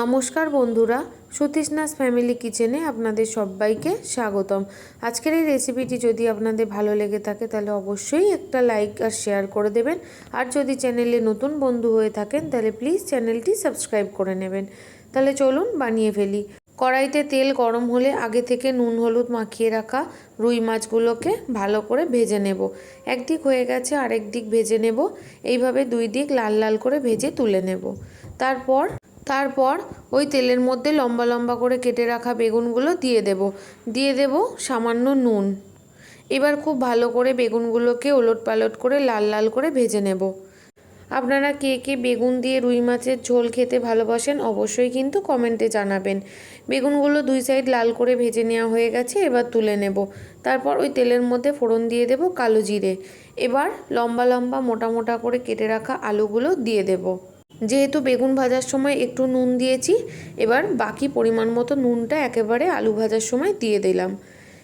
নমস্কার বন্ধুরা, সুতৃষ্ণাস ফ্যামিলি কিচেনে আপনাদের সবাইকে স্বাগতম। আজকের এই রেসিপিটি যদি আপনাদের ভালো লেগে থাকে, তাহলে অবশ্যই একটা লাইক আর শেয়ার করে দেবেন। আর যদি চ্যানেলে নতুন বন্ধু হয়ে থাকেন, তাহলে প্লিজ চ্যানেলটি সাবস্ক্রাইব করে নেবেন। তাহলে চলুন বানিয়ে ফেলি। কড়াইতে তেল গরম হলে আগে থেকে নুন, হলুদ মাখিয়ে রাখা রুই মাছগুলোকে ভালো করে ভেজে নেব। একদিক হয়ে গেছে, আরেক দিক ভেজে নেব। এইভাবে দুই দিক লাল লাল করে ভেজে তুলে নেব। তারপর তারপর ওই তেলের মধ্যে লম্বা লম্বা করে কেটে রাখা বেগুনগুলো দিয়ে দেব। দিয়ে দেব সামান্য নুন। এবার খুব ভালো করে বেগুনগুলোকে ওলট পালট করে লাল লাল করে ভেজে নেব। আপনারা কে কে বেগুন দিয়ে রুই মাছের ঝোল খেতে ভালোবাসেন অবশ্যই কিন্তু কমেন্টে জানাবেন। বেগুনগুলো দুই সাইড লাল করে ভেজে নেওয়া হয়ে গেছে, এবার তুলে নেব। তারপর ওই তেলের মধ্যে ফোড়ন দিয়ে দেব কালো জিরে। এবার লম্বা লম্বা মোটা মোটা করে কেটে রাখা আলুগুলো দিয়ে দেবো। যেহেতু বেগুন ভাজার সময় একটু নুন দিয়েছি, এবার বাকি পরিমাণ মতো নুনটা একেবারে আলু ভাজার সময় দিয়ে দিলাম।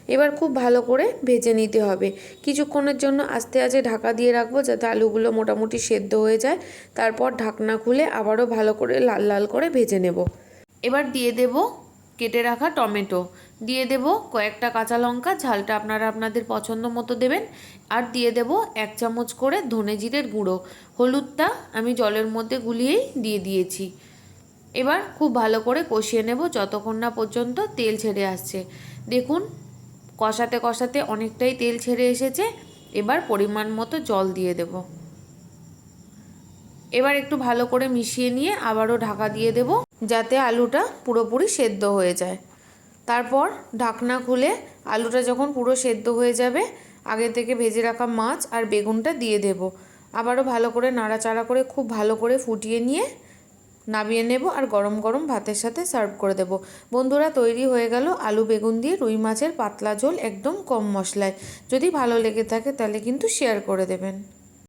এবার খুব ভালো করে ভেজে নিতে হবে। কিছুক্ষণের জন্য আস্তে আস্তে ঢাকা দিয়ে রাখব যাতে আলুগুলো মোটামুটি সেদ্ধ হয়ে যায়। তারপর ঢাকনা খুলে আবারও ভালো করে লাল লাল করে ভেজে নেব। এবার দিয়ে দেব কেটে রাখা টমেটো। দিয়ে দেব কয়েকটা কাঁচা লঙ্কা, ঝালটা আপনারা আপনাদের পছন্দ মতো দেবেন। আর দিয়ে দেব এক চামচ করে ধনে জিরের গুঁড়ো। হলুদটা আমি জলের মধ্যে গুলিয়েই দিয়ে দিয়েছি। এবার খুব ভালো করে কষিয়ে নেব যতক্ষণ না পর্যন্ত তেল ছেড়ে আসছে। দেখুন, কষাতে কষাতে অনেকটাই তেল ছেড়ে এসেছে। এবার পরিমাণ মতো জল দিয়ে দেব। এবার একটু ভালো করে মিশিয়ে নিয়ে আবারও ঢাকা দিয়ে দেব। যাতে আলুটা পুরোপুরি সেদ্ধ হয়ে যায়। তারপর ঢাকনা খুলে আলুটা যখন পুরো সেদ্ধ হয়ে যাবে, আগে থেকে ভেজে রাখা মাছ আর বেগুনটা দিয়ে দেব। আবারও ভালো করে নাড়াচাড়া করে খুব ভালো করে ফুটিয়ে নিয়ে নামিয়ে নেব আর গরম গরম ভাতের সাথে সার্ভ করে দেব। বন্ধুরা, তৈরি হয়ে গেল আলু বেগুন দিয়ে রুই মাছের পাতলা ঝোল একদম কম মশলায়। যদি ভালো লেগে থাকে তাহলে কিন্তু শেয়ার করে দেবেন।